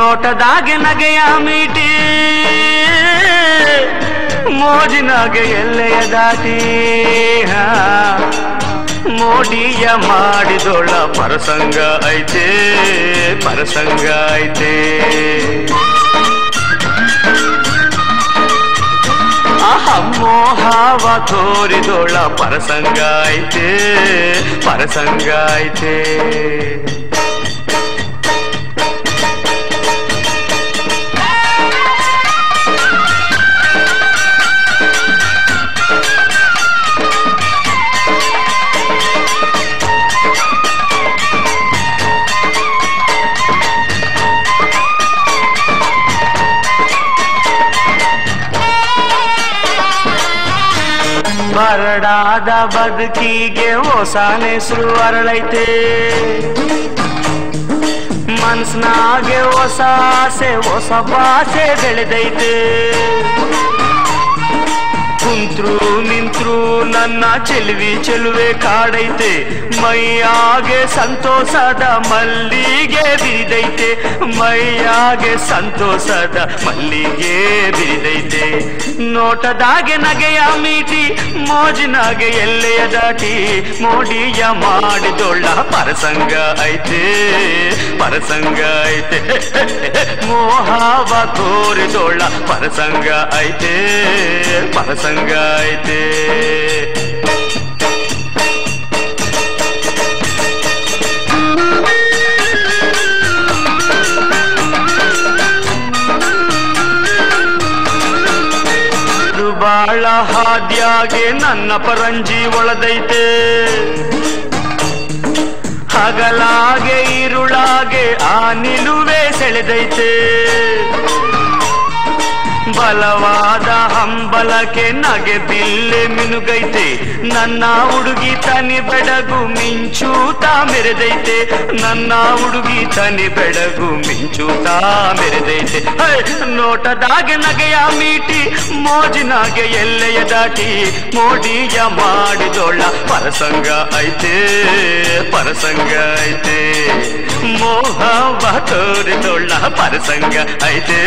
ನೋಟದಾಗೆ ನಗೆಯ ಮೀಟಿ ಮೋಜಿನಾಗೆ ಎಲ್ಲೆಯ ದಾಟಿ. ಮೋಡಿಯ ಮಾಡಿದೊಳ ಪರಸಂಗ ಐತೆ ಪರಸಂಗ ಐತೆ ಮೋಹವ ತೋರಿದೊಳ ಪರಸಂಗ ಐತೆ ಪರಸಂಗ ಐತೆ ಬರಡಾದ ಬದುಕಿಗೆ ಹೊಸ ಹೆಸರು ಅರಳೈತೆ. ಮನ್ಸ್ನಾಗೆ ಹೊಸ ಆಸೆ, ಹೊಸ ಭಾಷೆ ಬೆಳೆದೈತೆ. ಕುಂತ್ರು ನಿಂತ್ರು ನನ್ನ ಚೆಲುವಿ ಚೆಲುವೆ ಕಾಡೈತೆ. ಮೈಯಾಗೆ ಸಂತೋಷದ ಮಲ್ಲಿಗೆ ಬಿರಿದೈತೆ. ಮೈಯಾಗೆ ಸಂತೋಷದ ಮಲ್ಲಿಗೆ ಬಿರಿದೈತೆ. ನೋಟದಾಗೆ ನಗೆಯ ಮೀಟಿ, ಮೋಜಿನಾಗೆ ಎಲ್ಲೆಯ ದಾಟಿ, ಮೋಡಿಯ ಮಾಡಿದೊಳ್ಳ ಪರಸಂಗ ಐತೆ ಪರಸಂಗ ಐತೆ. ಮೋಹಾವ ತೋರಿದೊಳ್ಳ ಪರಸಂಗ ಐತೆ ಪರಸಂಗ ಐತೆ. ಬಾಳ ಹಾದ್ಯಾಗೆ ನನ್ನ ಪರಂಜಿ ಒಳದೈತೆ. ಹಗಲಾಗೆ ಇರುಳಾಗೆ ಆ ನಿಲುವೆ ಸೆಳೆದೈತೆ. ಬಲವಾದ ಹಂಬಲಕ್ಕೆ ನಗೆ ಬಿಲ್ಲೆ ಮಿನುಗೈತೆ ನನ್ನ ಹುಡುಗಿ ತನಿ ಬೆಡಗು ಮಿಂಚೂತಾ ಮೆರೆದೈತೆ ನನ್ನ ಹುಡುಗಿ ತನಿ ಬೆಡಗು ಮಿಂಚೂತಾ ಮೆರೆದೈತೆ ಹೇ, ನೋಟದಾಗೆ ನಗೆಯ ಮೀಟಿ ಮೋಜಿನಾಗೆ ಎಲ್ಲೆಯ ದಾಟಿ ಮೋಡಿಯ ಮಾಡಿದೊಳ್ಳ ಪರಸಂಗ ಐತೆ ಪರಸಂಗ ಐತೆ ಮೋಹವ ತೋರಿದೊಳ್ಳ ಪರಸಂಗ ಐತೆ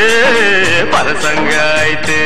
ಪರಸಂಗ ಐತೆ